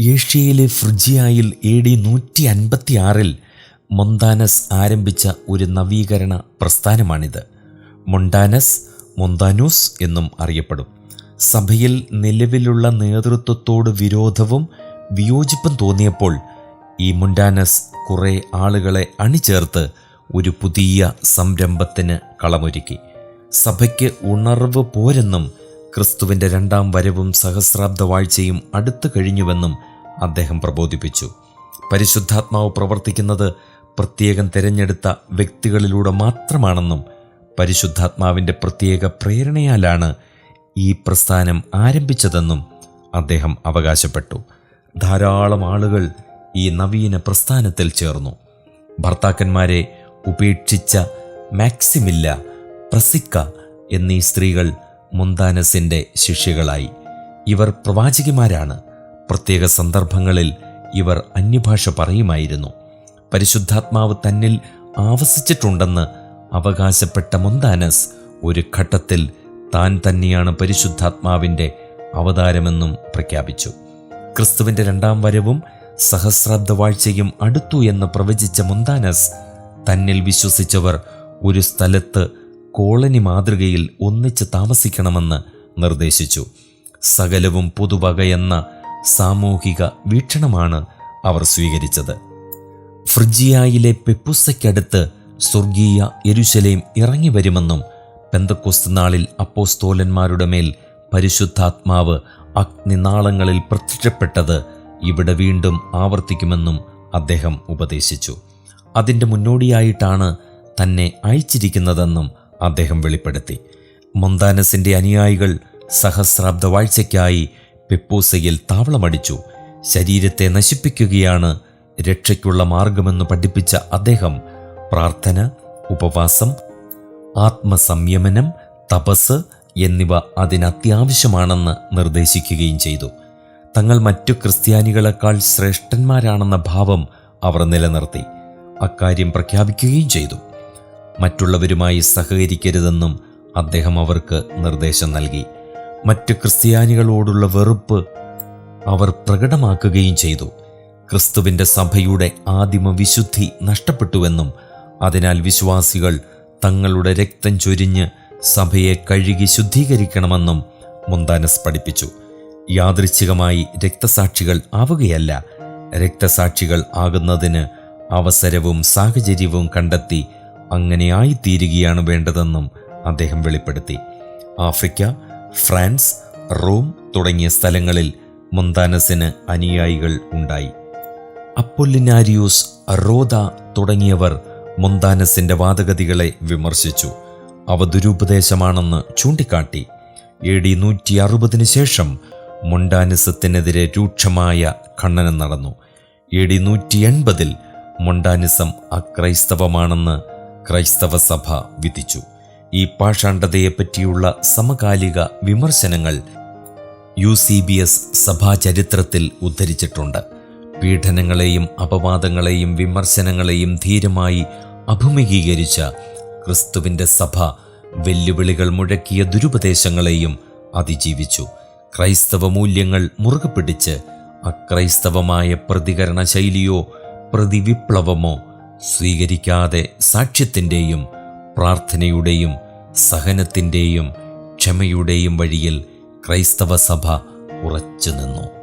ഏഷ്യയിലെ ഫ്രിജിയായിൽ A D നൂറ്റി അൻപത്തിയാറിൽ മൊന്താനസ് ആരംഭിച്ച ഒരു നവീകരണ പ്രസ്ഥാനമാണിത്. മൊണ്ടാനസ് മൊന്താനൂസ് എന്നും അറിയപ്പെടും. സഭയിൽ നിലവിലുള്ള നേതൃത്വത്തോട് വിരോധവും വിയോജിപ്പും തോന്നിയപ്പോൾ ഈ മുണ്ടാനസ് കുറേ ആളുകളെ അണിചേർത്ത് ഒരു പുതിയ സംരംഭത്തിന് കളമൊരുക്കി. സഭയ്ക്ക് ഉണർവ് പോരെന്നും ക്രിസ്തുവിന്റെ രണ്ടാം വരവും സഹസ്രാബ്ദ വാഴ്ചയും അടുത്തു കഴിഞ്ഞുവെന്നും അദ്ദേഹം പ്രബോധിപ്പിച്ചു. പരിശുദ്ധാത്മാവ് പ്രവർത്തിക്കുന്നത് പ്രത്യേകം തിരഞ്ഞെടുത്ത വ്യക്തികളിലൂടെ മാത്രമാണെന്നും പരിശുദ്ധാത്മാവിന്റെ പ്രത്യേക പ്രേരണയാലാണ് ഈ പ്രസ്ഥാനം ആരംഭിച്ചതെന്നും അദ്ദേഹം അവകാശപ്പെട്ടു. ധാരാളം ആളുകൾ ഈ നവീന പ്രസ്ഥാനത്തിൽ ചേർന്നു. ഭർത്താക്കന്മാരെ ഉപേക്ഷിച്ച മാക്സിമില്ല പ്രസിക്ക എന്നീ സ്ത്രീകൾ മുന്താനസിന്റെ ശിഷ്യകളായി. ഇവർ പ്രവാചകിമാരാണ് പ്രത്യേക സന്ദർഭങ്ങളിൽ ഇവർ അന്യഭാഷ പറയുമായിരുന്നു. പരിശുദ്ധാത്മാവ് തന്നിൽ ആവസിച്ചിട്ടുണ്ടെന്ന് അവകാശപ്പെട്ട മുന്താനസ് ഒരു ഘട്ടത്തിൽ താൻ തന്നെയാണ് പരിശുദ്ധാത്മാവിന്റെ അവതാരമെന്നും പ്രഖ്യാപിച്ചു. ക്രിസ്തുവിന്റെ രണ്ടാം വരവും സഹസ്രാബ്ദ വാഴ്ചയും അടുത്തു എന്ന് പ്രവചിച്ച മുന്താനസ് തന്നിൽ വിശ്വസിച്ചവർ ഒരു സ്ഥലത്ത് കോളനി മാതൃകയിൽ ഒന്നിച്ച് താമസിക്കണമെന്ന് നിർദ്ദേശിച്ചു. സകലവും പൊതുവകയെന്ന സാമൂഹിക വീക്ഷണമാണ് അവർ സ്വീകരിച്ചത്. ഫ്രിജിയായിലെ പെപ്പുസയ്ക്കടുത്ത് സ്വർഗീയ യെരുശലേം ഇറങ്ങി വരുമെന്നും പെന്തക്കൊസ്ത് നാളിൽ അപ്പോസ്തോലന്മാരുടെ മേൽ പരിശുദ്ധാത്മാവ് അഗ്നിനാളങ്ങളിൽ പ്രത്യക്ഷപ്പെട്ടത് ഇവിടെ വീണ്ടും ആവർത്തിക്കുമെന്നും അദ്ദേഹം ഉപദേശിച്ചു. അതിന്റെ മുന്നോടിയായിട്ടാണ് തന്നെ അയച്ചിരിക്കുന്നതെന്നും അദ്ദേഹം വെളിപ്പെടുത്തി. മൊന്താനസിന്റെ അനുയായികൾ സഹസ്രാബ്ദ വാഴ്ചയ്ക്കായി പെപ്പോസയിൽ താവളമടിച്ചു. ശരീരത്തെ നശിപ്പിക്കുകയാണ് രക്ഷയ്ക്കുള്ള മാർഗമെന്ന് പഠിപ്പിച്ച അദ്ദേഹം പ്രാർത്ഥന ഉപവാസം ആത്മസംയമനം തപസ് എന്നിവ അതിനത്യാവശ്യമാണെന്ന് നിർദ്ദേശിക്കുകയും ചെയ്തു. തങ്ങൾ മറ്റു ക്രിസ്ത്യാനികളെക്കാൾ ശ്രേഷ്ഠന്മാരാണെന്ന ഭാവം അവർ നിലനിർത്തി. അക്കാര്യം പ്രഖ്യാപിക്കുകയും ചെയ്തു. മറ്റുള്ളവരുമായി സഹകരിക്കരുതെന്നും അദ്ദേഹം അവർക്ക് നിർദ്ദേശം നൽകി. മറ്റ് ക്രിസ്ത്യാനികളോടുള്ള വെറുപ്പ് അവർ പ്രകടമാക്കുകയും ചെയ്തു. ക്രിസ്തുവിന്റെ സഭയുടെ ആദിമ വിശുദ്ധി നഷ്ടപ്പെട്ടുവെന്നും അതിനാൽ വിശ്വാസികൾ തങ്ങളുടെ രക്തം ചൊരിഞ്ഞ് സഭയെ കഴുകി ശുദ്ധീകരിക്കണമെന്നും മുന്താനസ് പഠിപ്പിച്ചു. യാദൃച്ഛികമായി രക്തസാക്ഷികൾ ആവുകയല്ല. രക്തസാക്ഷികൾ ആകുന്നതിന് അവസരവും സാഹചര്യവും കണ്ടെത്തി അങ്ങനെ ആയിത്തീരുകയാണ് വേണ്ടതെന്നും അദ്ദേഹം വെളിപ്പെടുത്തി. ആഫ്രിക്ക ഫ്രാൻസ് റോം തുടങ്ങിയ സ്ഥലങ്ങളിൽ മുന്താനസിന് അനുയായികൾ ഉണ്ടായി. അപ്പൊല്ലിനാരിയൂസ് റോദ തുടങ്ങിയവർ മുന്താനസിന്റെ വാദഗതികളെ വിമർശിച്ചു. അവ ദുരുപദേശമാണെന്ന് ചൂണ്ടിക്കാട്ടി. എ ഡി നൂറ്റി അറുപതിന് ശേഷം മൊണ്ടാനിസത്തിനെതിരെ രൂക്ഷമായ ഖണ്ഡനം നടന്നു. എ ഡി നൂറ്റി എൺപതിൽ മൊണ്ടാനിസം അക്രൈസ്തവമാണെന്ന് ക്രൈസ്തവ സഭ വിധിച്ചു. ഈ പാഷാണ്ഡതയെപ്പറ്റിയുള്ള സമകാലിക വിമർശനങ്ങൾ യു സി ബി എസ് സഭാചരിത്രത്തിൽ ഉദ്ധരിച്ചിട്ടുണ്ട്. പീഡനങ്ങളെയും അപവാദങ്ങളെയും വിമർശനങ്ങളെയും ധീരമായി അഭിമുഖീകരിച്ച ക്രിസ്തുവിന്റെ സഭ വെല്ലുവിളികൾ മുഴക്കിയ ദുരുപദേശങ്ങളെയും അതിജീവിച്ചു. ക്രൈസ്തവ മൂല്യങ്ങൾ മുറുകെ പിടിച്ച് അക്രൈസ്തവമായ പ്രതികരണ ശൈലിയോ പ്രതിവിപ്ലവമോ സ്വീകരിക്കാതെ സാക്ഷ്യത്തിന്റെയും പ്രാർത്ഥനയുടെയും സഹനത്തിന്റെയും ക്ഷമയുടെയും വഴിയിൽ ക്രൈസ്തവ സഭ ഉറച്ചു നിന്നു